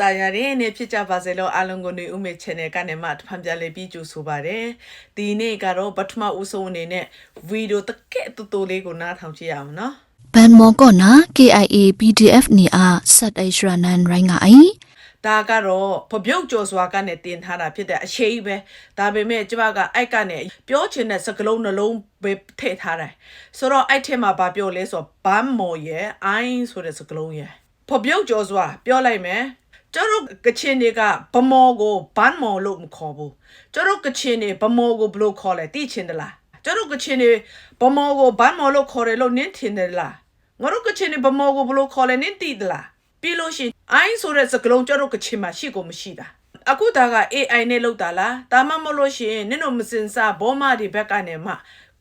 တာယာရင်နဲ့ဖြစ်ကြပါစေလို့အားလုံးကိုနေဦးမေ channel ကနေမှတဖန်ပြလေးပြီးကြိုဆိုပါရစေဒီနေ့ကတော့ပထမဦးဆုံးအနေနဲ့ဗီဒီယိုတကက်တူတူလေးကိုနားထောင်ကြည့်ရအောင်နော်ဘန်မောကောနာ KIA PDF နေအားစတ်အိရှရနန်ရိုင်းငါအိဒါကတော့ဖပြုတ်ကျော်စွာကနေတင်ထားတာဖြစ်တဲ့အရှိပဲဒါပေမဲ့ကျမကအိုက်ကနေပြောချင်တဲ့စကလုံးနှလုံးပဲထည့်ထားတယ်ဆိုတော့အိုက်ထဲမှာဗာပြောလဲဆိုဘမ်မော်ရဲ့အိုင်းဆိုတဲ့စကလုံးရဲ့ဖပြုတ်ကျော်စွာပြောလိုက်မယ် ကျတို့ကချင်တွေကဗမော်ကိုဘန်မော်လို့မခေါ်ဘူးကျတို့ကချင်တွေဗမော်ကိုဘယ်လိုခေါ်လဲသိချင်တယ်လားကျတို့ကချင်တွေဗမော်ကိုဘန်မော်လို့ခေါ်တယ်လို့နင်းထင်တယ်လားငါတို့ကချင်တွေဗမော်ကိုဘယ်လိုခေါ်လဲနင်းသိသလားပြီးလို့ရှိရင်အိုင်းဆိုတဲ့စကလုံးကျတော့ကချင်မှာရှိကိုမရှိတာအခုဒါက AI နဲ့လောက်တာလားဒါမှမဟုတ်လို့ရှိရင်နင်တို့မစင်စားဘောမတွေဘက်ကနေမှ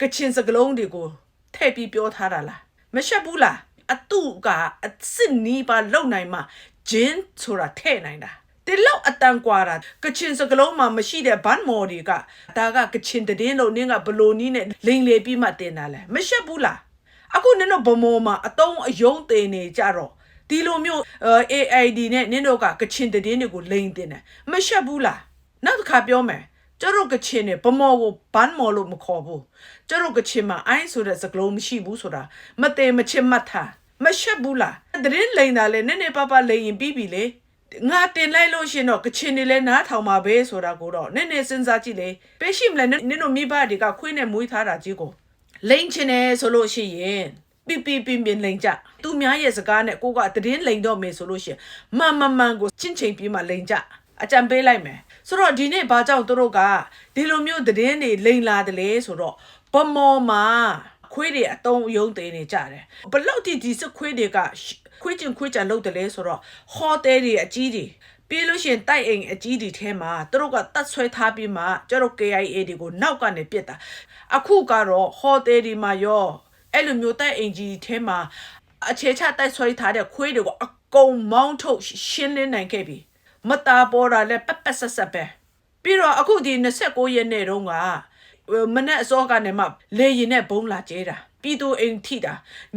ကချင်စကလုံးတွေကိုထည့်ပြီးပြောထားတာလားမရှက်ဘူးလားအတုကအစ်စ်နီးပါလုံနိုင်မှ ဂျင်းဆိုတာထည့်နိုင်တာဒီလောက်အတန်ကွာတာကချင်စကလုံးမှာမရှိတဲ့ဘန်မော်တွေကဒါကကချင်တည်င်းလို့နင်းကဘလိုနီးနဲ့လိန်လေပြီးမှတင်တာလဲမရှက်ဘူးလားအခုနင်တို့ဗမော်မှာအတုံးအယုံတင်နေကြတော့ဒီလိုမျိုးအာ AID နဲ့နင်းတို့ကကချင်တည်င်းတွေကိုလိန်တင်တယ်မရှက်ဘူးလားနောက်တစ်ခါပြောမယ်ကျတို့ကချင်နေဗမော်ကိုဘန်မော်လို့မခေါ်ဘူးကျတို့ကချင်မှာအိုင်းဆိုတဲ့စကလုံးမရှိဘူးဆိုတာမတည်မချင်မှတ်ထားမရှက်ဘူးလား တည်င်းလိန်တာလေနည်းနည်းပါးပါးလိန်ရင်ပြီးပြီလေငါတင်လိုက်လို့ရှင်တော့ကချင်နေလဲနားထောင်ပါပဲဆိုတာကိုတော့နည်းနည်းစဉ်းစားကြည့်လေပေးရှိမလဲနင်းတို့မိဘတွေကခွေးနဲ့မွေးထားတာကြီးကိုလိန်ချင်တယ်ဆိုလို့ရှိရင်ပြပြပြပြလိန်ကြသူများရဲ့စကားနဲ့ကိုကတည်င်းလိန်တော့မယ်ဆိုလို့ရှိရင်မန်မန်မန်ကိုချင်းချင်းပြီးမှလိန်ကြအကြံပေးလိုက်မယ်ဆိုတော့ဒီနေ့ဘာကြောင့်သူတို့ကဒီလိုမျိုးတည်င်းတွေလိန်လာတယ်လေဆိုတော့ဗမော်မှာခွေးတွေအတုံးယုံသေးနေကြတယ်ဘလောက်တိဒီစခွေးတွေက ခွေးချင်းခွေးကြလုပ်တယ်လေဆိုတော့ဟော်တယ်တွေအကြီးတွေပြီးလို့ရှိရင်တိုက်အိမ်အကြီးတွေထဲမှာသူတို့ကတတ်ဆွဲထားပြီးမှကျတို့ KIA တွေကိုနောက်ကနေပြစ်တာအခုကတော့ဟော်တယ်တွေမှာရောအဲ့လိုမျိုးတိုက်အင်ကြီးထဲမှာအခြေချတိုက်ဆွဲထားတဲ့ခွေးတွေကိုအကုန်မောင်းထုတ်ရှင်းလင်းနိုင်ခဲ့ပြီမတာပေါ်တာလည်းပက်ပက်ဆက်ဆက်ပဲပြီးတော့အခုဒီ29ရက်နေ့တုန်းကမနေ့အစောကနေမှလေရင်နဲ့ဘုံလာကျဲတာ ပြည်သူအိမ်ထိတာ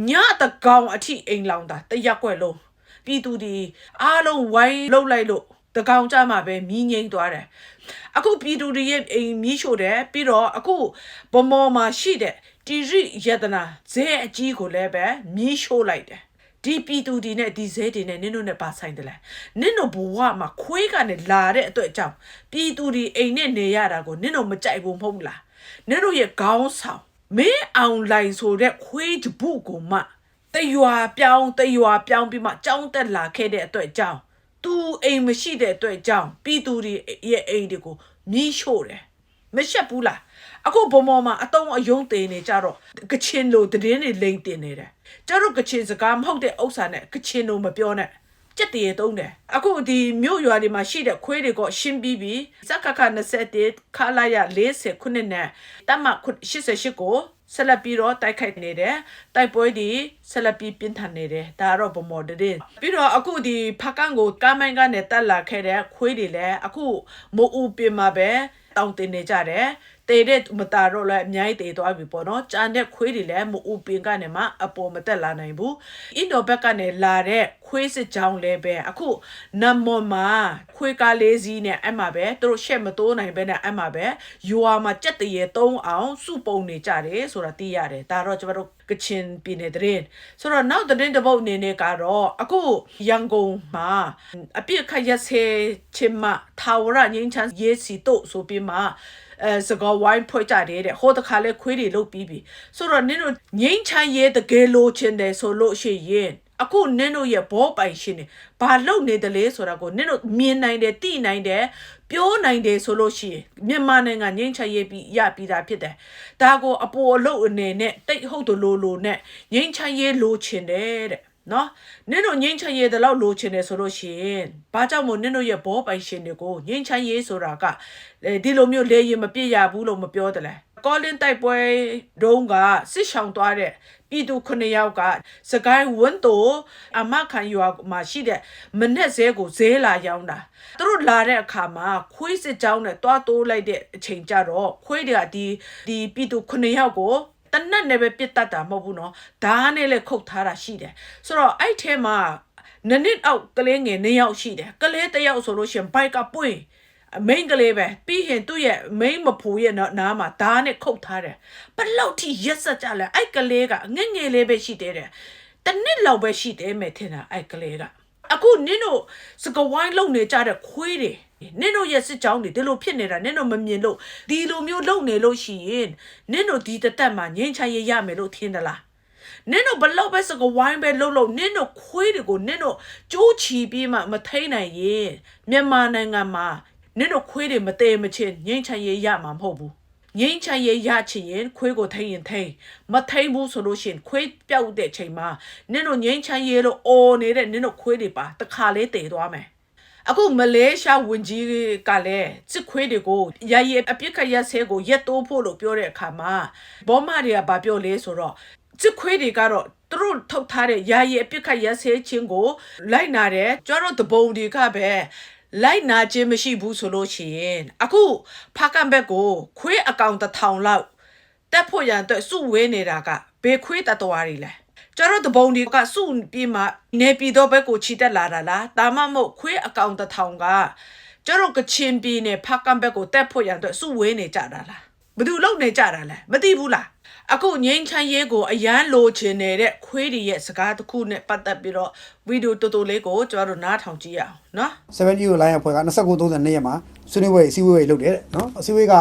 ညတကောင်အထိအိမ်လောင်တာတရက်ွက်လုံးပြည်သူဒီအားလုံးဝိုင်းလှုပ်လိုက်လို့တကောင်ကြမှာပဲမြင်းငိမ့်သွားတယ်အခုပြည်သူတွေရဲ့အိမ်မြီးရှို့တယ်ပြီးတော့အခုဗမော်မှာရှိတဲ့တီရိယတနာဇဲအကြီးကိုလည်းပဲမြီးရှို့လိုက်တယ်ဒီပြည်သူဒီနဲ့ဒီဇဲတွေနဲ့နင်းတို့နဲ့ပါဆိုင်တယ်လဲနင်းတို့ဘဝမှာခွေးကနေလာတဲ့အတွက်အကြောင်းပြည်သူဒီအိမ်နဲ့နေရတာကိုနင်းတို့မကြိုက်ဘူးမဟုတ်လားနင်းတို့ရဲ့ခေါင်းဆောင် မင်းအောင်လိုင်ဆိုတဲ့ခွေးတပုကိုမှတရွာပြောင်းတရွာပြောင်းပြီးမှကြောင်းတက်လာခဲ့တဲ့အတွက်အကြောင်းသူအိမ်မရှိတဲ့အတွက်အကြောင်းပြည်သူတွေရဲ့အိမ်တွေကိုမြီးရှို့တယ်မရှက်ဘူးလားအခုဘုံပေါ်မှာအတုံးအယုံတင်နေကြတော့ကချင်လိုတည်င်းနေလိမ့်တင်နေတယ်ကျတို့ကချင်စကားမဟုတ်တဲ့ဥစ္စာနဲ့ကချင်လိုမပြောနဲ့ ကြက်တရေတုံးတယ်အခုဒီမြို့ရွာတွေမှာရှိတဲ့ခွေးတွေကရှင်းပြီးပြီစက္ကခ21ခလာရ40ခုနှစ်နဲ့တမ88ကိုဆက်လက်ပြီးတော့တိုက်ခိုက်နေတယ်တိုက်ပွဲဒီဆက်လက်ပြီးပြင်းထန်နေတယ်ဒါကတော့ဗမော်တဲ့ပြီးတော့အခုဒီဖကန်ကိုကားမိုင်းကနေတက်လာခဲ့တဲ့ခွေးတွေလည်းအခုမိုးဦးပြင်မှာပဲတောင်းတင်နေကြတယ်တေတဲ့မတာတော့လည်းအများကြီးတေသွားပြီပေါ့နော်ကြံတဲ့ခွေးတွေလည်းမအူပင်ကနေမှအပေါ်မတက်လာနိုင်ဘူးအင်ဒိုဘက်ကနေလာတဲ့ခွေးစစ်ကြောင်းလည်းပဲအခုနမ်မွန်မှာခွေးကားလေးစီးနဲ့အဲ့မှာပဲသူတို့ရှက်မတိုးနိုင်ပဲနဲ့အဲ့မှာပဲယူအာမှာကြက်တရေသုံးအောင်စုပုံနေကြတယ်ဆိုတာသိရတယ်ဒါတော့ကျွန်တော်တို့ကချင်ပြည်နယ်တဲ့ဆိုတော့နောက်တဲ့တပုတ်အနေနဲ့ကတော့အခုရန်ကုန်မှာအပြစ်ခတ်ရက်ဆဲချင်းမထာဝရငင်းချမ်းရေးစီတို့ဆိုပြီးမှ အဲစကောဝိုင်းဖွဲ့ကြတယ်တဲ့ဟိုတခါလဲခွေးတွေလုတ်ပြီးပြီဆိုတော့နင်တို့ငိမ့်ချမ်းရဲတကယ်လိုချင်တယ်ဆိုလို့ရှိရင်အခုနင်တို့ရဲ့ဘောပိုင်ရှင်နေဘာလုတ်နေတယ်လဲဆိုတာကိုနင်တို့မြင်နိုင်တယ်သိနိုင်တယ်ပြောနိုင်တယ်ဆိုလို့ရှိရင်မြန်မာနိုင်ငံငိမ့်ချရေးပြီးရပြီးသားဖြစ်တယ်ဒါကိုအပေါ်အလုတ်အနေနဲ့တိတ်ဟုတ်တလို့လို့နဲ့ငိမ့်ချရေးလိုချင်တယ်တဲ့ နော်နင်တို့ငိမ့်ချရေးတလောက်လိုချင်တယ်ဆိုလို့ရှိရင်ဘာကြောင့်မို့နင်တို့ရဲ့ဘောပိုင်ရှင်တွေကိုငိမ့်ချရေးဆိုတာကဒီလိုမျိုးလေရင်မပြည့်ရဘူးလို့မပြောတယ်လေကောလင်းတိုက်ပွဲတုန်းကစစ်ဆောင်သွားတဲ့ပြည်သူခုနှစ်ယောက်ကစကိုင်းဝန်းတိုအမခံရွာမှာရှိတဲ့မနက်ဇဲကိုဇဲလာရောက်တာသူတို့လာတဲ့အခါမှာခွေးစစ်ကြောင်းနဲ့တွားတိုးလိုက်တဲ့အချိန်ကျတော့ခွေးတွေကဒီဒီပြည်သူခုနှစ်ယောက်ကို တနတ်နဲ့ပဲပြစ်တတ်တာမဟုတ်ဘူးနော်ဓာတ်နဲ့လည်းခုတ်ထားတာရှိတယ်ဆိုတော့အဲ့ထဲမှာနစ်နစ်အောက်ကလေးငယ်နှစ်ယောက်ရှိတယ်ကလေးတစ်ယောက်ဆိုလို့ရှရင်ဘိုက်ကပွင့်အမိန်ကလေးပဲပြီးရင်သူ့ရဲ့မိန်မဖူရဲ့နားမှာဓာတ်နဲ့ခုတ်ထားတယ်ဘလောက်ထိရက်ဆက်ကြလဲအဲ့ကလေးကငငယ်လေးပဲရှိသေးတယ်တနစ်လောက်ပဲရှိသေးမယ်ထင်တာအဲ့ကလေးကအခုနင်းတို့စကဝိုင်းလုံနေကြတဲ့ခွေးတွေ နင်းတို့ရဲ့စစ်ကြောင်းတွေဒီလိုဖြစ်နေတာနင်းတို့မမြင်လို့ဒီလိုမျိုးလုံနေလို့ရှိရင်နင်းတို့ဒီတသက်မှာငြိမ်းချမ်းရေးရမယ်လို့ထင်သလားနင်တို့ဘလောက်ပဲစကဝိုင်းပဲလှုပ်လှုပ်နင်တို့ခွေးတွေကိုနင်တို့ကြိုးချီပြီးမှမထိန်နိုင်ရင်မြန်မာနိုင်ငံမှာနင်တို့ခွေးတွေမတည်မချင်ငိမ့်ချင်ရေးရမှာမဟုတ်ဘူးငိမ့်ချင်ရေးရချင်ရင်ခွေးကိုထိန်ရင်ထိန်မထိန်ဘူးဆိုလို့ရှိရင်ခွေးပြောက်တဲ့ချိန်မှာနင်တို့ငိမ့်ချင်ရေးလို့အော်နေတဲ့နင်တို့ခွေးတွေပါတခါလေးတည်သွားမယ် အခုမလေးရှားဝန်ကြီးကလည်းစစ်ခွေးတွေကိုရရအပြစ်ခတ်ရက်ဆဲကိုရက်တိုးဖို့လို့ပြောတဲ့အခါမှာဘောမတွေကဗာပြောလဲဆိုတော့စစ်ခွေးတွေကတော့သူတို့ထုတ်ထားတဲ့ရရအပြစ်ခတ်ရက်ဆဲချင်းကိုလိုက်နာတယ်ကျတော့တပုံတွေကပဲလိုက်နာခြင်းမရှိဘူးဆိုလို့ရှိရင်အခုဖာကန်ဘက်ကိုခွေးအကောင်တစ်ထောင်လောက်တက်ဖို့ရန်အတွက်စုဝေးနေတာကဘေခွေးတတော်ရီလဲ ကျတော့တပုံဒီကစုပြီးမှနေပြည်တော်ဘက်ကိုခြိတက်လာတာလားဒါမှမဟုတ်ခွေးအကောင်တစ်ထောင်ကကျတော့ကချင်ပြည်နယ်ဖကံဘက်ကိုတက်ဖို့ရန်အတွက်စုဝေးနေကြတာလားဘယ်သူလုံနေကြတာလဲမသိဘူးလားအခုငိမ့်ချမ်းရေးကိုအရန်လိုချင်နေတဲ့ခွေးတွေရဲ့စကားတစ်ခုနဲ့ပတ်သက်ပြီးတော့ဗီဒီယိုတူတူလေးကိုကျွန်တော်တို့နားထောင်ကြည့်ရအောင်နော်70ကိုလိုင်းအဖွဲ့က2932ရက်မှာဆွေးနွေးပွဲအစည်းအဝေးလုပ်တယ်တဲ့နော်အစည်းအဝေးက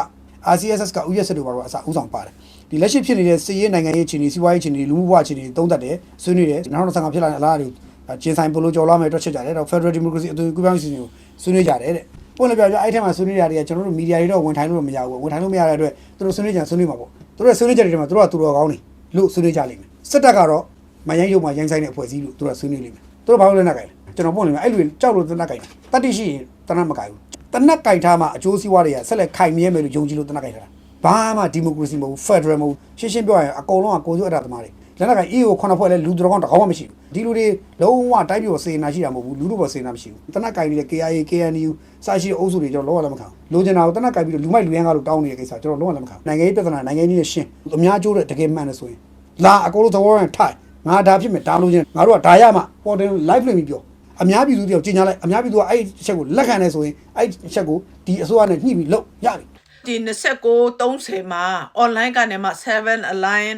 RCSS ကဥရက်စတူပါတော့အစားဥဆောင်ပါတယ် ဒီလက်ရှိဖြစ်နေတဲ့စီးရေးနိုင်ငံရေးအခြေအနေစီးပွားရေးအခြေအနေလူမှုဘဝအခြေအနေသုံးသပ်တယ်ဆွေးနွေးတယ်2015ဖြစ်လာတဲ့အလားအလာကျင်းဆိုင်ပိုလို့ကြော်လာမယ်တွက်ချက်ကြတယ်တော့ Federal Democracy အသွင်ကူးပြောင်းစီစဉ်ကိုဆွေးနွေးကြတယ်တဲ့ပုံလည်းပြောပြအဲ့ထက်မှာဆွေးနွေးကြတယ်ကျွန်တော်တို့မီဒီယာတွေတော့ဝင်ထိုင်လို့မရဘူးဝင်ထိုင်လို့မရတဲ့အတွက်သူတို့ဆွေးနွေးကြဆွေးနွေးမှာပေါ့သူတို့ဆွေးနွေးကြတဲ့ထဲမှာသူတို့ကသူတော်ကောင်းနေလို့ဆွေးနွေးကြလိမ့်မယ်စစ်တပ်ကတော့မယိုင်းရုံမှာရိုင်းဆိုင်တဲ့အဖွဲ့အစည်းလို့သူတို့ကဆွေးနွေးလိမ့်မယ်သူတို့ဘာလို့လဲနဲ့ကြိုင်လဲကျွန်တော်ပုံလိမ့်မယ်အဲ့လူကြောက်လို့တနက်ကြိုင်တတိရှိရင်တနက်မကြိုင်ဘူးတနက်ကြိုင်ထားမှအကျိုးစီးပွားတွေကဆက်လက်ခိုင်မြဲမယ်လို့ယုံကြည်လို့တနက်ကြိုင်ထားတာ ဘာမှဒီမိုကရေစီမဟုတ်ဘူးဖက်ဒရယ်မဟုတ်ဘူးရှင်းရှင်းပြောရရင်အကုန်လုံးကကိုယ်စုအတာသမားတွေလက်နက်က EO ခုနှစ်ဖွဲ့လဲလူတော်ကောင်းတစ်ကောင်းမှမရှိဘူးဒီလူတွေလုံးဝတိုင်းပြည်ကိုစေနာရှိတာမဟုတ်ဘူးလူတို့ပေါ်စေနာမရှိဘူးတနက်ကြိုင်နေတဲ့ KIA KNU စရှိတဲ့အုပ်စုတွေကျွန်တော်လုံးဝလက်မခံဘူးလိုချင်တာကိုတနက်ကြိုင်ပြီးတော့လူမိုက်လူရန်ကားလို့တောင်းနေတဲ့ကိစ္စကျွန်တော်လုံးဝလက်မခံဘူးနိုင်ငံရေးပြဿနာနိုင်ငံရေးနဲ့ရှင်းအများကျိုးတဲ့တကယ်မှန်တယ်ဆိုရင်လာအကုန်လုံးသဘောရထိုင်ငါဒါဖြစ်မယ်ဒါလိုချင်ငါတို့ကဒါရမှပေါ်တင် live လွှင့်ပြီးပြောအများပြည်သူတွေကြီးညာလိုက်အများပြည်သူကအဲ့ဒီချက်ကိုလက်ခံနေဆိုရင်အဲ့ဒီချက်ကိုဒီအစိုးရနဲ့ညှိပြီးလုပ်ရပြီ ဒီ29 30မှာ online ကနေမှ7 align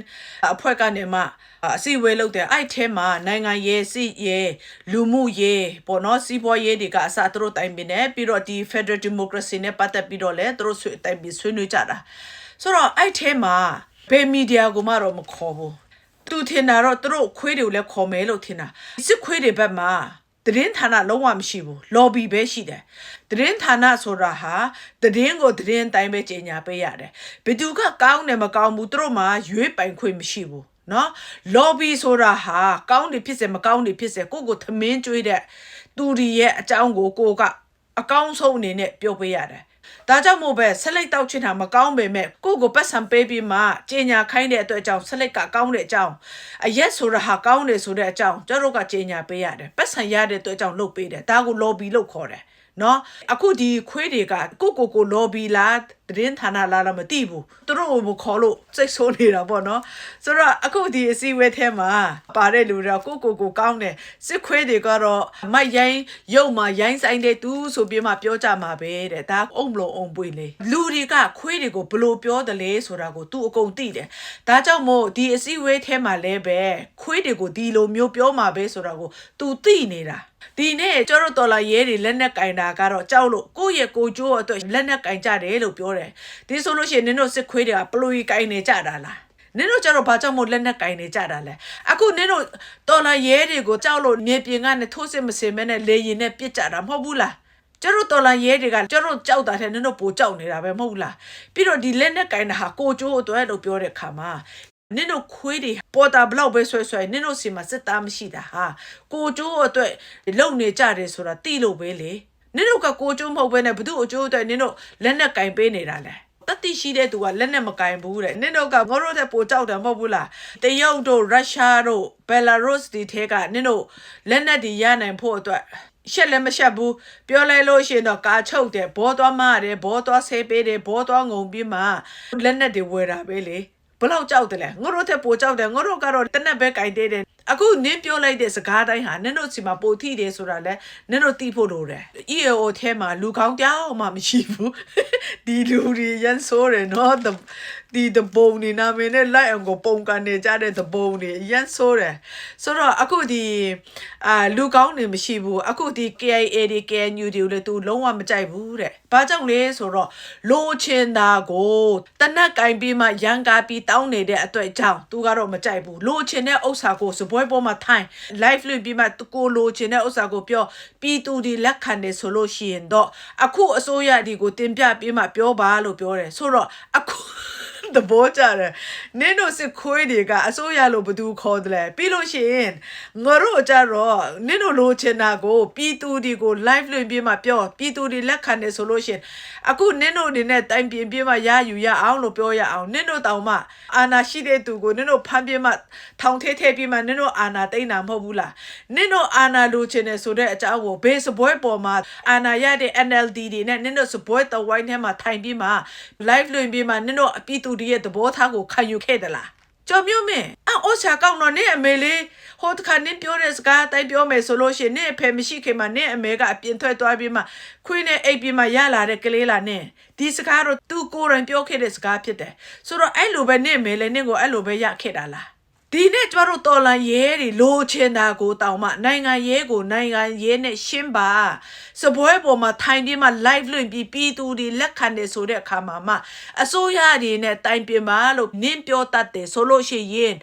အဖွဲ့ကနေမှအစည်းအဝေးလုပ်တယ်အဲ့ထဲမှာနိုင်ငံရေးစီရေးလူမှုရေးပေါ့နော်စီးပွားရေးတွေကအစသူတို့တိုင်ပင်တယ်ပြီးတော့ဒီ Federal Democracy နဲ့ပတ်သက်ပြီးတော့လည်းသူတို့ဆွေးတိုင်ပင်ဆွေးနွေးကြတာဆိုတော့အဲ့ထဲမှာဘယ်မီဒီယာကိုမှတော့မခေါ်ဘူးသူထင်တာတော့သူတို့ခွေးတွေကိုလည်းခေါ်မယ်လို့ထင်တာစစ်ခွေးတွေဘက်မှာ သတင်းဌာနလုံးဝမရှိဘူး lobby ပဲရှိတယ်သတင်းဌာနဆိုတာဟာသတင်းကိုသတင်းတိုင်းပဲကြေညာပေးရတယ်ဘယ်သူကကောင်းတယ်မကောင်းဘူးသူတို့မှရွေးပိုင်ခွင့်မရှိဘူးနော် lobby ဆိုတာဟာကောင်းတယ်ဖြစ်စေမကောင်းတယ်ဖြစ်စေကိုကိုသမင်းကျွေးတဲ့သူတွေရဲ့အကြောင်းကိုကိုကအကောင်းဆုံးအနေနဲ့ပြောပေးရတယ် ဒါကြောင့်မို့ပဲဆက်လိုက်တောက်ချင်တာမကောင်းပေမဲ့ကိုယ့်ကိုပတ်စံပေးပြီးမှကြေညာခိုင်းတဲ့အတွက်အကြောင်းဆက်လိုက်ကကောင်းတဲ့အကြောင်းအရက်ဆိုတာဟာကောင်းတယ်ဆိုတဲ့အကြောင်းကျတို့ကကြေညာပေးရတယ်ပတ်စံရတဲ့အတွက်အကြောင်းလုပ်ပေးတယ်ဒါကို lobby လို့ခေါ်တယ် နော်အခုဒီခွေးတွေကကိုကိုကို lobby လားသတင်းဌာနလားတော့မသိဘူးသူတို့ကိုခေါ်လို့စိတ်ဆိုးနေတာပေါ့နော်ဆိုတော့အခုဒီအစည်းအဝေးထဲမှာပါတဲ့လူတွေကကိုကိုကိုကောင်းတယ်စစ်ခွေးတွေကတော့မိုက်ရိုင်းရုပ်မှာရိုင်းဆိုင်တဲ့သူဆိုပြီးမှပြောကြမှာပဲတဲ့ဒါအုံမလို့အုံပွေလေလူတွေကခွေးတွေကိုဘလို့ပြောတယ်လဲဆိုတာကို तू အကုန်သိတယ်ဒါကြောင့်မို့ဒီအစည်းအဝေးထဲမှာလည်းပဲခွေးတွေကိုဒီလိုမျိုးပြောမှာပဲဆိုတာကို तू သိနေတာ ဒီနေ့ကျတော့တော်လာရဲတွေလက်နက်ကင်တာကတော့ကြောက်လို့ကိုယ့်ရဲ့ကိုကျိုးအတွက်လက်နက်ကင်ကြတယ်လို့ပြောတယ်ဒီဆိုလို့ရှိရင်နင်တို့စစ်ခွေးတွေကပလူကြီးကင်နေကြတာလားနင်တို့ကျတော့ဘာကြောင့်မို့လက်နက်ကင်နေကြတာလဲအခုနင်တို့တော်လာရဲတွေကိုကြောက်လို့မြေပြင်ကနေထိုးစစ်မစင်မဲနဲ့လေရင်နဲ့ပြစ်ကြတာမဟုတ်ဘူးလားကျတို့တော်လာရဲတွေကကျတို့ကြောက်တာတဲ့နင်တို့ပိုကြောက်နေတာပဲမဟုတ်လားပြီးတော့ဒီလက်နက်ကင်တာဟာကိုကျိုးအတွက်လို့ပြောတဲ့ခါမှာ နင်တို့ခွေးတွေပေါ်တာဘလောက်ပဲဆွဲဆွဲနင်တို့စီမှာစစ်သားမရှိတာဟာကိုကျိုးအတွက်လုံနေကြတယ်ဆိုတာတိလို့ပဲလေနင်တို့ကကိုကျိုးမဟုတ်ဘဲနဲ့ဘသူအကျိုးအတွက်နင်တို့လက်နက်ကင်ပေးနေတာလဲတတိရှိတဲ့သူကလက်နဲ့မကင်ဘူးတဲ့နင်တို့ကငေါတို့တဲ့ပိုကြောက်တယ်မဟုတ်ဘူးလားတရုတ်တို့ရုရှားတို့ဘယ်လာရုစ်ဒီထဲကနင်တို့လက်နက်တွေရနိုင်ဖို့အတွက်ရှက်လည်းမရှက်ဘူးပြောလိုက်လို့ရှိရင်တော့ကာချုပ်တယ်ဘောသွားမရတယ်ဘောသွားဆေးပေးတယ်ဘောသွားငုံပြီးမှလက်နက်တွေဝယ်တာပဲလေ ဘလောက်ကြောက်တယ်လဲငါတို့တဲ့ပိုကြောက်တယ်ငါတို့ကတော့တနက်ပဲကင်သေးတယ် အခုနင်းပြောလိုက်တဲ့စကားတိုင်းဟာနင်တို့စီမှာပိုထိတယ်ဆိုတာလဲနင်တို့သိဖို့လိုတယ် EAO ထဲမှာလူကောင်းတောင်မှမရှိဘူးဒီလူတွေရန်ဆိုးတယ်နော် the ဒီ the bone နေနာမည်နဲ့လိုက်အောင်ကိုပုံကန်နေကြတဲ့ the bone တွေရန်ဆိုးတယ်ဆိုတော့အခုဒီအာလူကောင်းနေမရှိဘူးအခုဒီ KIA တွေ KNU တွေကိုလည်း तू လုံးဝမကြိုက်ဘူးတဲ့ဘာကြောင့်လဲဆိုတော့လိုချင်တာကိုတနက်ကင်ပြီးမှရန်ကာပြီးတောင်းနေတဲ့အတွက်ကြောင့် तू ကတော့မကြိုက်ဘူးလိုချင်တဲ့ဥစ္စာကိုစပွဲပေါ်မှာထိုင် live လွှင့်ပြီးမှသူကိုလိုချင်တဲ့ဥစ္စာကိုပြောပြီးသူဒီလက်ခံတယ်ဆိုလို့ရှိရင်တော့အခုအစိုးရဒီကိုတင်ပြပြီးမှပြောပါလို့ပြောတယ်ဆိုတော့အခု သဘောကျတယ်နင်းတို့စစ်ခွေးတွေကအစိုးရလို့ဘယ်သူခေါ်တယ်လဲပြီးလို့ရှိရင်ငါတို့ကြတော့နင်းတို့လိုချင်တာကိုပြည်သူတွေကို live လွှင့်ပြီးမှပြောပြည်သူတွေလက်ခံတယ်ဆိုလို့ရှိရင်အခုနင်းတို့အနေနဲ့တိုင်ပြင်ပြီးမှရယူရအောင်လို့ပြောရအောင်နင်းတို့တောင်မှအာနာရှိတဲ့သူကိုနင်းတို့ဖမ်းပြီးမှထောင်ထဲထဲပြီးမှနင်းတို့အာနာတိတ်တာမဟုတ်ဘူးလားနင်းတို့အာနာလိုချင်တယ်ဆိုတဲ့အကြောင်းကိုဘေးစပွဲပေါ်မှာအာနာရတဲ့ NLD တွေနဲ့နင်းတို့စပွဲတော်ဝိုင်းထဲမှာထိုင်ပြီးမှ live လွှင့်ပြီးမှနင်းတို့အပြည်သူတွေရဲ့သဘောထားကိုခံယူခဲ့သလားကြော်မျိုးမင်းအော်ဆာကောင်းတော့နင့်အမေလေးဟိုတခါနင့်ပြောတဲ့စကားအတိုင်းပြောမယ်ဆိုလို့ရှိရင်နင့်အဖေမရှိခင်မှာနင့်အမေကအပြင်ထွက်သွားပြီးမှခွေးနဲ့အိပ်ပြီးမှရလာတဲ့ကလေးလာနင့်ဒီစကားတော့သူကိုယ်တိုင်ပြောခဲ့တဲ့စကားဖြစ်တယ်ဆိုတော့အဲ့လိုပဲနင့်အမေလည်းနင့်ကိုအဲ့လိုပဲရခဲ့တာလား ဒီနေ့ကျမတို့တော်လန်ရဲတွေလိုချင်တာကိုတောင်းမှနိုင်ငံရဲကိုနိုင်ငံရဲနဲ့ရှင်းပါစပွဲပေါ်မှာထိုင်ပြီးမှ live လွှင့်ပြီးပြည်သူတွေလက်ခံတယ်ဆိုတဲ့အခါမှာမှအစိုးရတွေနဲ့တိုင်ပင်ပါလို့နင်းပြောတတ်တယ်ဆိုလို့ရှိရင်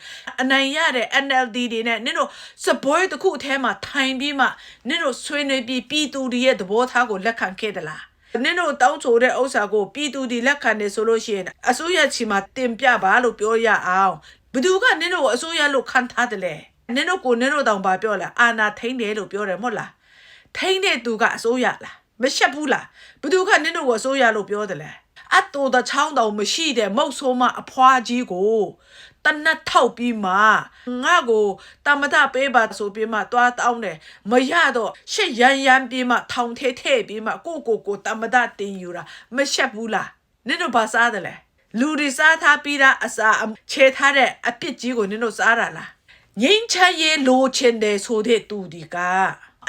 အနိုင်ရတဲ့ NLD တွေနဲ့နင်တို့စပွဲတစ်ခုအထဲမှာထိုင်ပြီးမှနင်တို့ဆွေးနွေးပြီးပြည်သူတွေရဲ့သဘောထားကိုလက်ခံခဲ့သလားနင်တို့တောင်းဆိုတဲ့ဥစ္စာကိုပြည်သူဒီလက်ခံနေဆိုလို့ရှိရင်အစိုးရချီမှာတင်ပြပါလို့ပြောရအောင် ဘယ်သူကနင်တို့ကိုအစိုးရလို့ခံထားတယ်လဲနင်တို့ကိုနင်တို့တောင်ပါပြောလားအာနာထိန်တယ်လို့ပြောတယ်မဟုတ်လားထိန်တဲ့သူကအစိုးရလားမရှက်ဘူးလားဘယ်သူကနင်တို့ကိုအစိုးရလို့ပြောတယ်လဲအတူတချောင်းတောင်မရှိတဲ့မုတ်ဆိုးမအဖွားကြီးကိုတနတ်ထောက်ပြီးမှငါ့ကိုတမတပေးပါဆိုပြီးမှတွားတောင်းတယ်မရတော့ရှက်ရန်ရန်ပြီးမှထောင်ထဲထဲပြီးမှကိုကိုကိုတမတတင်ယူတာမရှက်ဘူးလားနင်တို့ဘာစားတယ်လဲ လူတွေစားထားပြီးသားအစာခြေထားတဲ့အပြစ်ကြီးကိုနင်တို့စားတာလားငိမ့်ချရေးလိုချင်တယ်ဆိုတဲ့သူဒီက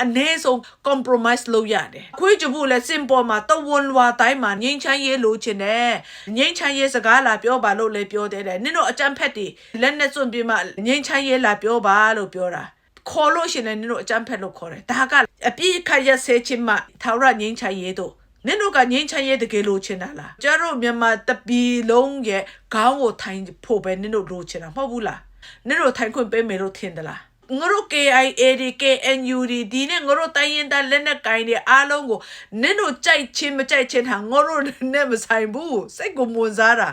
အနည်းဆုံး compromise လုပ်ရတယ်ခွေးကြဖို့လဲစင်ပေါ်မှာတဝန်ဝါတိုင်းမှာငိမ့်ချရေးလိုချင်တယ်ငိမ့်ချရေးစကားလာပြောပါလို့လဲပြောတယ်တဲ့နင်တို့အကြမ်းဖက်တွေလက်နဲ့စွန့်ပြီးမှငိမ့်ချရေးလာပြောပါလို့ပြောတာခေါ်လို့ရှိရင်လည်းနင်တို့အကြမ်းဖက်လို့ခေါ်တယ်ဒါကအပြည့်ခတ်ရဆဲချင်းမှထာဝရငိမ့်ချရေးတို့ နင်တို့ကငိမ့်ချရေးတကယ်လိုချင်တာလားကျန်တို့မြန်မာတပီလုံးရဲ့ခေါင်းကိုထိုင်ဖို့ပဲနင်တို့လိုချင်တာမဟုတ်ဘူးလားနင်တို့ထိုင်ခွင့်ပေးမယ်လို့ထင်သလားငါတို့ KIA ဒီ KNU ဒီဒီနဲ့ငါတို့တိုင်းရင်သားလက်နဲ့ကိုင်းတွေအားလုံးကိုနင်တို့ကြိုက်ချင်းမကြိုက်ချင်းဟာငါတို့နဲ့မဆိုင်ဘူးစိတ်ကိုမဝင်စားတာ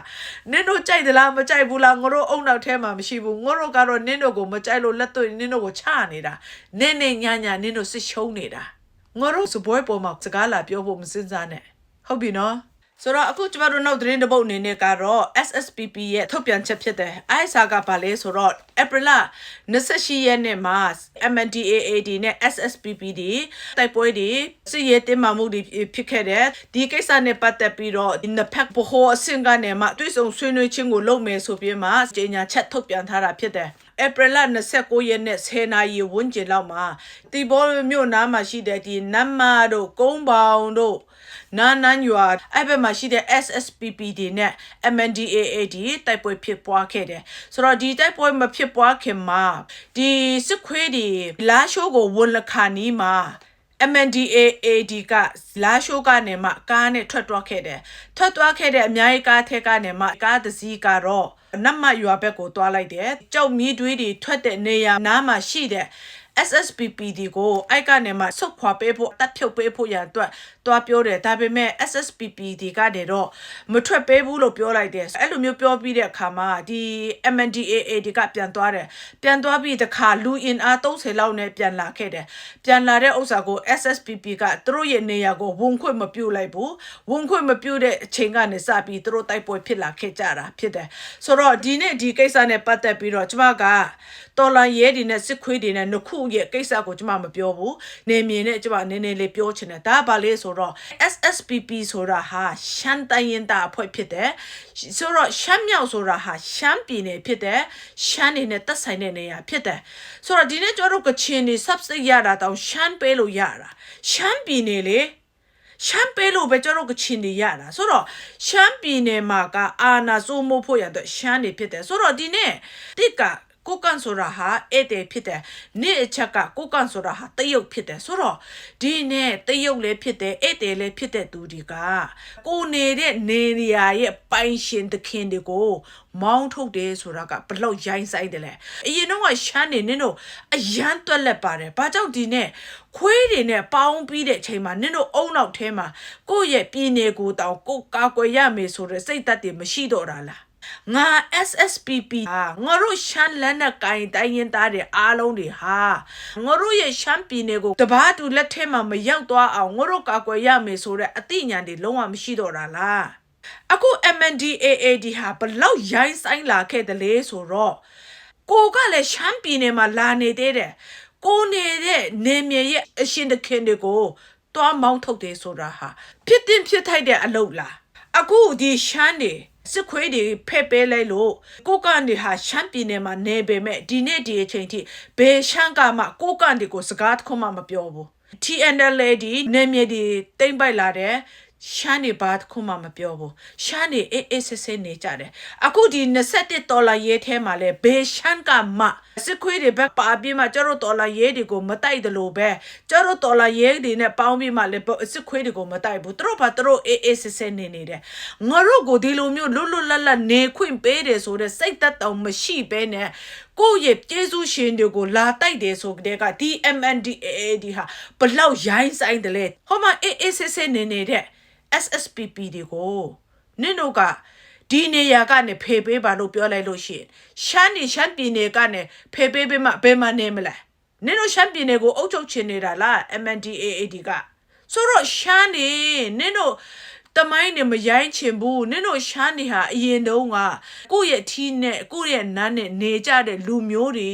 နင်တို့ကြိုက်သလားမကြိုက်ဘူးလားငါတို့အုံနောက်ထဲမှာမရှိဘူးငါတို့ကတော့နင်တို့ကိုမကြိုက်လို့လက်တွေ့နင်တို့ကိုချနေတာနင်းနေညာညာနင်တို့စစ်ရှုံးနေတာ ငါတို့စပွဲပေါ်မှာစကားလာပြောဖို့မစင်စားနဲ့ဟုတ်ပြီနော်ဆိုတော့အခုကျမတို့နောက်သတင်းတစ်ပုဒ်အနေနဲ့ကတော့ SSPP ရဲ့ထုတ်ပြန်ချက်ဖြစ်တယ်။ ISA ကဘာလဲဆိုတော့ April 28ရက်နေ့မှာ MNDAAD နဲ့ SSPP ဒီတိုက်ပွဲတွေစစ်ရေးတင်မာမှုတွေဖြစ်ခဲ့တယ်။ဒီကိစ္စနဲ့ပတ်သက်ပြီးတော့ဒီနှစ်ဖက်ဘဟိုအဆင့်ကနေမှတွေ့ဆုံဆွေးနွေးခြင်းကိုလုပ်မယ်ဆိုပြီးမှကြေညာချက်ထုတ်ပြန်ထားတာဖြစ်တယ်။ ဧပြီလ29ရက်နေ့10နာရီဝန်းကျင်လောက်မှာတီဘောမြို့နားမှာရှိတဲ့ဒီနမ်မာတို့ကုန်းပေါင်တို့နာနန်ရွာအဲ့ဘက်မှာရှိတဲ့ SSPP တွေနဲ့ MNDAAD တိုက်ပွဲဖြစ်ပွားခဲ့တယ်ဆိုတော့ဒီတိုက်ပွဲမဖြစ်ပွားခင်မှာဒီစစ်ခွေးတွေလာရှိုးကိုဝန်လခါနီးမှာ MNDAAD ကလာရှိုးကနေမှကားနဲ့ထွက်သွားခဲ့တယ်ထွက်သွားခဲ့တဲ့အများကြီးကားထက်ကနေမှကားတစ်စီးကတော့ နတ်မရွာဘက်ကိုသွားလိုက်တယ်ကြောက်မီးတွေးတွေထွက်တဲ့နေရာနားမှာရှိတဲ့ SSPPD ကိုအိုက်ကနေမှဆုတ်ခွာပေးဖို့တတ်ဖြုတ်ပေးဖို့ရန်အတွက် တွားပြောတယ်ဒါပေမဲ့ SSPPD ကနေတော့မထွက်ပေးဘူးလို့ပြောလိုက်တယ်အဲ့လိုမျိုးပြောပြီးတဲ့အခါမှာဒီ MNDAA ဒီကပြန်သွားတယ်ပြန်သွားပြီးတခါလူအင်အား30လောက်နဲ့ပြန်လာခဲ့တယ်ပြန်လာတဲ့ဥစ္စာကို SSPP ကသူတို့ရဲ့နေရာကိုဝန်ခွင့်မပြုလိုက်ဘူးဝန်ခွင့်မပြုတဲ့အချိန်ကနေစပြီးသူတို့တိုက်ပွဲဖြစ်လာခဲ့ကြတာဖြစ်တယ်ဆိုတော့ဒီနေ့ဒီကိစ္စနဲ့ပတ်သက်ပြီးတော့ကျမကတော်လန်ရဲတွေနဲ့စစ်ခွေးတွေနဲ့နှစ်ခုရဲ့ကိစ္စကိုကျမမပြောဘူးနေမြင်နဲ့ကျမနည်းနည်းလေးပြောချင်တယ်ဒါကဘာလဲဆိုတော့ SSPP ဆိုတာဟာရှမ်းတိုင်းရင်သားအဖွဲ့ဖြစ်တယ်ဆိုတော့ရှမ်းမြောက်ဆိုတာဟာရှမ်းပြည်နယ်ဖြစ်တယ်ရှမ်းနေနဲ့သက်ဆိုင်တဲ့နေရာဖြစ်တယ်ဆိုတော့ဒီနေ့ကျမတို့ကချင်နေ subsidy ရတာတောင်ရှမ်းပေးလို့ရတာရှမ်းပြည်နယ်လေရှမ်းပေးလို့ပဲကျွန်တော်တို့ကချင်နေရတာဆိုတော့ရှမ်းပြည်နယ်မှာကအာနာစိုးမိုးဖို့ရတဲ့ရှမ်းနေဖြစ်တယ်ဆိုတော့ဒီနေ့တစ်က ကိုကန်ဆိုတာဟာအဲ့တဲ့ဖြစ်တယ်နေ့အချက်ကကိုကန်ဆိုတာဟာတရုတ်ဖြစ်တယ်ဆိုတော့ဒီနေ့တရုတ်လည်းဖြစ်တယ်အဲ့တဲ့လည်းဖြစ်တဲ့သူတွေကကိုနေတဲ့နေနေရာရဲ့ပိုင်ရှင်သခင်တွေကိုမောင်းထုတ်တယ်ဆိုတာကဘလောက်ရိုင်းဆိုင်တယ်လဲအရင်တော့ကရှမ်းနေနင်းတို့အရန်တွက်လက်ပါတယ်ဘာကြောင့်ဒီနေ့ခွေးတွေနဲ့ပေါင်းပြီးတဲ့အချိန်မှာနင်းတို့အုံနောက်ထဲမှာကိုယ့်ရဲ့ပြည်နယ်ကိုတောင်ကိုယ်ကာကွယ်ရမယ်ဆိုတဲ့စိတ်သက်တွေမရှိတော့တာလား ငါ SSPP ဟာငါတို့ရှမ်းလက်နက်ကင်တိုင်းရင်သားတွေအားလုံးတွေဟာငါတို့ရဲ့ရှမ်းပြည်နယ်ကိုတပားတူလက်ထဲမှာမရောက်သွားအောင်ငါတို့ကာကွယ်ရမယ်ဆိုတဲ့အသိဉာဏ်တွေလုံးဝမရှိတော့တာလားအခု MNDAAD ဟာဘလောက်ရိုင်းဆိုင်လာခဲ့တယ်လေဆိုတော့ကိုကလည်းရှမ်းပြည်နယ်မှာလာနေသေးတယ်ကိုနေတဲ့နေမြေရဲ့အရှင်တခင်တွေကိုတွားမောင်းထုတ်တယ်ဆိုတာဟာဖြစ်တင်ဖြစ်ထိုက်တဲ့အလုပ်လားအခုဒီရှမ်းနေ စစ်ခွေးတွေဖက်ပေးလိုက်လို့ကိုကနေဟာရှမ်းပြည်နယ်မှာနေပေမဲ့ဒီနေ့ဒီအချိန်ထိဘယ်ရှမ်းကမှကိုကန်တွေကိုစကားတစ်ခုမှမပြောဘူး TNL ဒီနေမြေဒီတိမ့်ပိုက်လာတယ် ရှမ်းနေဘာတစ်ခုမှမပြောဘူးရှမ်းနေအေးအေးဆေးဆေးနေကြတယ်အခုဒီ21ဒေါ်လာရဲထဲမှာလဲဘေးရှမ်းကမှစစ်ခွေးတွေဘက်ပါပြီးမှကျတော့ဒေါ်လာရဲတွေကိုမတိုက်တယ်လို့ပဲကျတော့ဒေါ်လာရဲတွေနဲ့ပေါင်းပြီးမှလဲစစ်ခွေးတွေကိုမတိုက်ဘူးသူတို့ဘာသူတို့အေးအေးဆေးဆေးနေနေတယ်ငါတို့ကိုဒီလိုမျိုးလွတ်လွတ်လပ်လပ်နေခွင့်ပေးတယ်ဆိုတဲ့စိတ်သက်တောင်မရှိဘဲနဲ့ကိုယ့်ရဲ့ကျေးဇူးရှင်တွေကိုလာတိုက်တယ်ဆိုတဲ့က DMNDAAD ဟာဘလောက်ရိုင်းဆိုင်တယ်လဲဟောမှာအေးအေးဆေးဆေးနေနေတဲ့ SSPP တွေကိုနင်တို့ကဒီနေရာကနေဖေပေးပါလို့ပြောလိုက်လို့ရှိရင်ရှမ်းနေရှမ်းပြည်နယ်ကနေဖေပေးပေးမှဘယ်မှနေမလဲနင်တို့ရှမ်းပြည်နယ်ကိုအုပ်ချုပ်ချင်နေတာလား MNDAAD ကဆိုတော့ရှမ်းနေနင်တို့တမိုင်းနေမရိုင်းချင်ဘူးနင်တို့ရှမ်းနေဟာအရင်တုန်းကကိုယ့်ရဲ့ထီးနဲ့ကိုယ့်ရဲ့နန်းနဲ့နေကြတဲ့လူမျိုးတွေ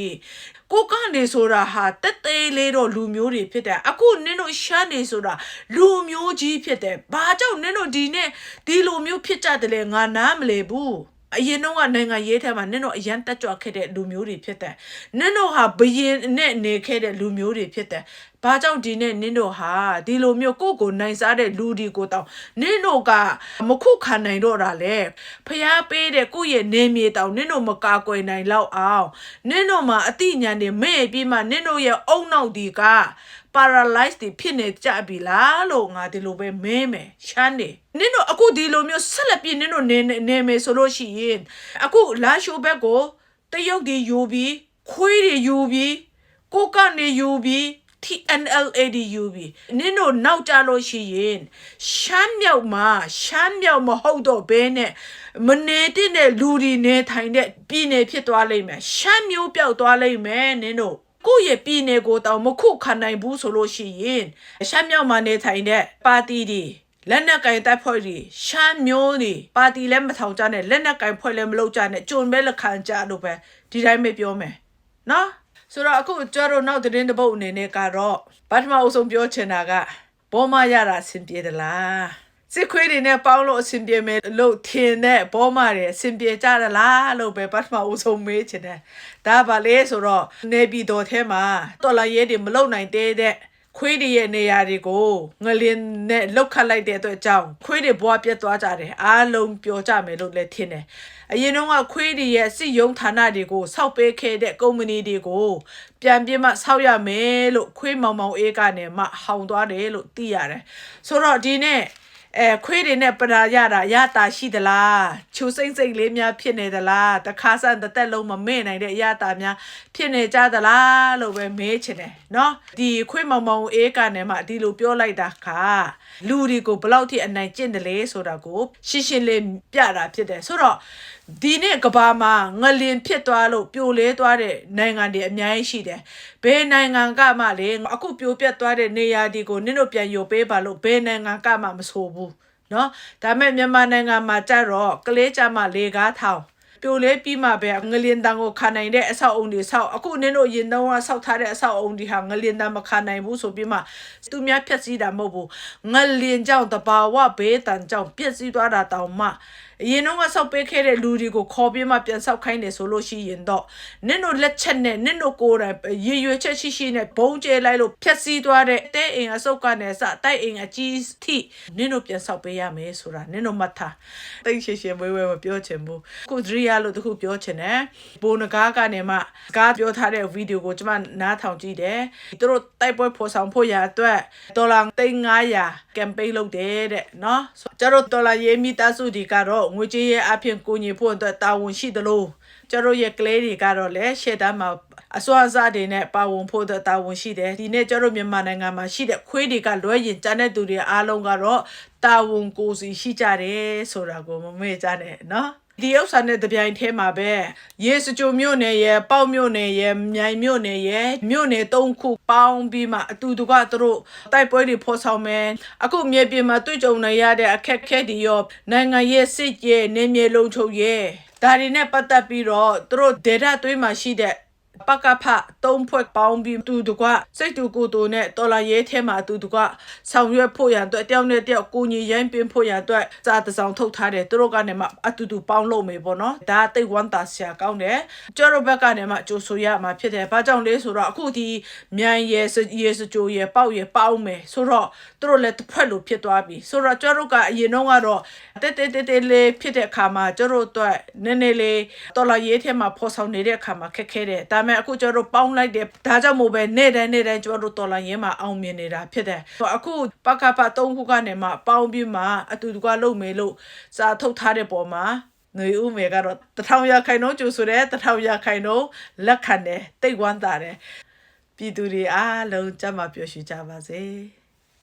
ကိုကနေဆိုတာဟာတက်သေးလေးတော့လူမျိုးတွေဖြစ်တယ်အခုနင်တို့ရှမ်းနေဆိုတာလူမျိုးကြီးဖြစ်တယ်ဘာကြောင့်နင်တို့ဒီနဲ့ဒီလိုမျိုးဖြစ်ကြတယ်လဲငါနားမလဲဘူး အရင်တော့ကနိုင်ငံရေးထဲမှာနင်တို့အရန်တက်ကြွခဲ့တဲ့လူမျိုးတွေဖြစ်တယ်နင်တို့ဟာဘရင်နဲ့နေခဲ့တဲ့လူမျိုးတွေဖြစ်တယ်ဘာကြောင့်ဒီနေ့နင်တို့ဟာဒီလိုမျိုးကိုယ့်ကိုနိုင်စားတဲ့လူဒီကိုတောင်နင်တို့ကမခုခံနိုင်တော့တာလေဖျားပေးတဲ့ကိုယ့်ရဲ့နေမြေတောင်နင်တို့မကာကွယ်နိုင်လောက်အောင်နင်တို့မှာအတိညာဏ်တွေမဲ့ပြီးမှနင်တို့ရဲ့အုံနောက်ဒီက paralyze တွေဖြစ်နေကြပြီလားလို့ငါဒီလိုပဲမင်းမယ်ရှမ်းနေနင်တို့အခုဒီလိုမျိုးဆက်လက်ပြနင်တို့နေနေမယ်ဆိုလို့ရှိရင်အခုလာရှိုးဘက်ကိုတရုတ်တွေယူပြီးခွေးတွေယူပြီးကိုကနေယူပြီး TNLADUB နင်တို့နောက်ကြလို့ရှိရင်ရှမ်းမြောက်မှာရှမ်းမြောက်မဟုတ်တော့ဘဲနဲ့မနေတဲ့တဲ့လူဒီနေထိုင်တဲ့ပြည်နယ်ဖြစ်သွားလိမ့်မယ်ရှမ်းမျိုးပြောက်သွားလိမ့်မယ်နင်တို့ ကိုယ့်ရဲ့ပြည်နယ်ကိုတောင်မခုခံနိုင်ဘူးဆိုလို့ရှိရင်ရှမ်းမြောက်မှာနေထိုင်တဲ့ပါတီတွေလက်နက်ကင်တပ်ဖွဲ့တွေရှမ်းမျိုးတွေပါတီလည်းမထောင်ကြနဲ့လက်နက်ကင်ဖွဲ့လည်းမလုပ်ကြနဲ့ကြုံပဲလက်ခံကြလို့ပဲဒီတိုင်းပဲပြောမယ်နော်ဆိုတော့အခုကျတော့နောက်သတင်းတစ်ပုတ်အနေနဲ့ကတော့ပထမအဆုံးပြောချင်တာကဘောမရတာအဆင်ပြေသလား စစ်ခွေးတွေနဲ့ပေါင်းလို့အဆင်ပြေမယ်လို့ထင်တဲ့ဘောမတွေအဆင်ပြေကြသလားလို့ပဲပထမအဆုံးမေးချင်တယ်ဒါပါလေဆိုတော့နေပြည်တော်ထဲမှာတော်လာရဲတွေမလုံနိုင်သေးတဲ့ခွေးတွေရဲ့နေရာတွေကိုငလင်းနဲ့လောက်ခတ်လိုက်တဲ့အတွက်ကြောင့်ခွေးတွေဘွားပြတ်သွားကြတယ်အားလုံးပျော်ကြမယ်လို့လည်းထင်တယ်အရင်တော့ကခွေးတွေရဲ့စစ်ရုံးဌာနတွေကိုစောက်ပေးခဲ့တဲ့ကုမ္ပဏီတွေကိုပြန်ပြမဆောက်ရမယ်လို့ခွေးမောင်မောင်အေးကနေမှဟောင်သွားတယ်လို့သိရတယ်ဆိုတော့ဒီနေ့ အဲခွေးတွေနဲ့ပဓာရတာရတာရှိသလားချူစိမ့်စိမ့်လေးများဖြစ်နေသလားတခါဆန်တစ်သက်လုံးမမေ့နိုင်တဲ့ရတာများဖြစ်နေကြသလားလို့ပဲမေးချင်တယ်เนาะဒီခွေးမောင်မောင်အေးကနေမှဒီလိုပြောလိုက်တာခါ လူတွေကိုဘယ်လောက်ထိအနိုင်ကျင့်တယ်လဲဆိုတာကိုရှင်းရှင်းလေးပြတာဖြစ်တယ်ဆိုတော့ဒီနေ့ကဘာမှာငလင်ဖြစ်သွားလို့ပြိုလဲသွားတဲ့နိုင်ငံတွေအများကြီးရှိတယ်ဘယ်နိုင်ငံကမှလေအခုပြိုပြတ်သွားတဲ့နေရာဒီကိုနင်တို့ပြန်ယူပေးပါလို့ဘယ်နိုင်ငံကမှမဆိုဘူးเนาะဒါမဲ့မြန်မာနိုင်ငံမှာကြတော့ကလေးကြမှာလေကားထောင် ပြိုလဲပြီးမှပဲငလျင်တန်ကိုခံနိုင်တဲ့အဆောက်အုံတွေဆောက်အခုနင်းတို့ရင်တော့ဆောက်ထားတဲ့အဆောက်အုံတွေဟာငလျင်တန်မခံနိုင်ဘူးဆိုပြီးမှသူများဖြက်စီးတာမဟုတ်ဘူးငလျင်ကြောင့်တဘာဝဘေးတန်ကြောင့်ပြက်စီးသွားတာတောင်မှအရင်တော့ကဆောက်ပေးခဲ့တဲ့လူတွေကိုခေါ်ပြီးမှပြန်ဆောက်ခိုင်းတယ်ဆိုလို့ရှိရင်တော့နင်းတို့လက်ချက်နဲ့နင်းတို့ကိုယ်တိုင်ရည်ရွယ်ချက်ရှိရှိနဲ့ဘုံကျဲလိုက်လို့ဖြက်စီးသွားတဲ့တဲအိမ်အစုပ်ကနေစတိုက်အိမ်အကြီးထိနင်းတို့ပြန်ဆောက်ပေးရမယ်ဆိုတာနင်းတို့မှတ်ထားတိတ်ရှည်ရှည်ဝဲဝဲမပြောချင်ဘူးခုဒရီယာလို့တခုပြောချင်တယ်ဘိုးနဂါကနေမှကားပြောထားတဲ့ဗီဒီယိုကိုကျွန်မနားထောင်ကြည့်တယ်သူတို့တိုက်ပွဲဖော်ဆောင်ဖို့ရအတွက်ဒေါ်လာ3900ကမ်ပိန်းလုပ်တယ်တဲ့နော်ကျတော့ဒေါ်လာရေးမိသားစုတွေကတော့ငွေကြေးရဲ့အဖြစ်ကိုညီဖို့အတွက်တာဝန်ရှိတယ်လို့ကျတို့ရဲ့ကလေးတွေကတော့လည်းရှေ့တန်းမှာအစွမ်းအစတွေနဲ့ပါဝင်ဖို့အတွက်တာဝန်ရှိတယ်ဒီနေ့ကျတို့မြန်မာနိုင်ငံမှာရှိတဲ့ခွေးတွေကလွဲရင်ကျန်တဲ့သူတွေအားလုံးကတော့တာဝန်ကိုယ်စီရှိကြတယ်ဆိုတာကိုမမေ့ကြနဲ့နော် ဒီဥစ္စာနဲ့တပြိုင်တည်းမှာပဲရေစကြိုမြို့နယ်ရဲ့ပေါက်မြို့နယ်ရဲ့မြိုင်မြို့နယ်ရဲ့မြို့နယ်၃ခုပေါင်းပြီးမှအတူတကွသူတို့တိုက်ပွဲတွေဖော်ဆောင်မယ်အခုမြေပြင်မှာတွေ့ကြုံနေရတဲ့အခက်အခဲတွေရောနိုင်ငံရဲ့စစ်ရဲ့နေမြေလုံးချုပ်ရဲ့ဒါတွေနဲ့ပတ်သက်ပြီးတော့သူတို့ဒေတာသွေးမှာရှိတဲ့ ပကဖသုံးဖွဲ့ပေါင်းပြီးတူတကွစိတ်တူကိုယ်တူနဲ့တော်လာရဲထဲမှာတူတကွဆောင်ရွက်ဖို့ရန်အတွက်တယောက်နဲ့တယောက်ကိုညီရိုင်းပင်ဖို့ရန်အတွက်စာတစောင်ထုတ်ထားတယ်သူတို့ကနေမှအတူတူပေါင်းလို့မေပေါ့နော်ဒါတိတ်ဝမ်းသာဆရာကောင်းတယ်ကျော်တို့ဘက်ကနေမှကြိုဆိုရမှာဖြစ်တယ်ဘာကြောင့်လဲဆိုတော့အခုဒီမြိုင်ရဲစရဲစကြိုရဲပေါက်ရဲပေါင်းမယ်ဆိုတော့သူတို့လည်းတစ်ဖက်လိုဖြစ်သွားပြီဆိုတော့ကျော်တို့ကအရင်တော့ကတော့တဲတဲတဲတဲလေးဖြစ်တဲ့အခါမှာကျော်တို့အတွက်နည်းနည်းလေးတော်လာရဲထဲမှာဖော်ဆောင်နေတဲ့အခါမှာခက်ခဲတယ်ဒါပေမဲ့အခုကျော်တို့ပေါင်းလိုက်တယ်ဒါကြောင့်မို့ပဲနေ့တိုင်းနေ့တိုင်းကျော်တို့တော်လာရဲမှာအောင်မြင်နေတာဖြစ်တယ်အခုပကပသုံးခုကနေမှပေါင်းပြီးမှအတူတကွလုပ်မယ်လို့စာထုတ်ထားတဲ့ပုံမှာຫນွေဦးမေကတော့တထောင်ရခိုင်နှုန်းကျူဆိုတဲ့တထောင်ရခိုင်နှုန်းလက်ခံတယ်တိတ်ဝမ်းသာတယ်ပြည်သူတွေအားလုံးကြမ်းမှပျော်ရွှင်ကြပါစေ။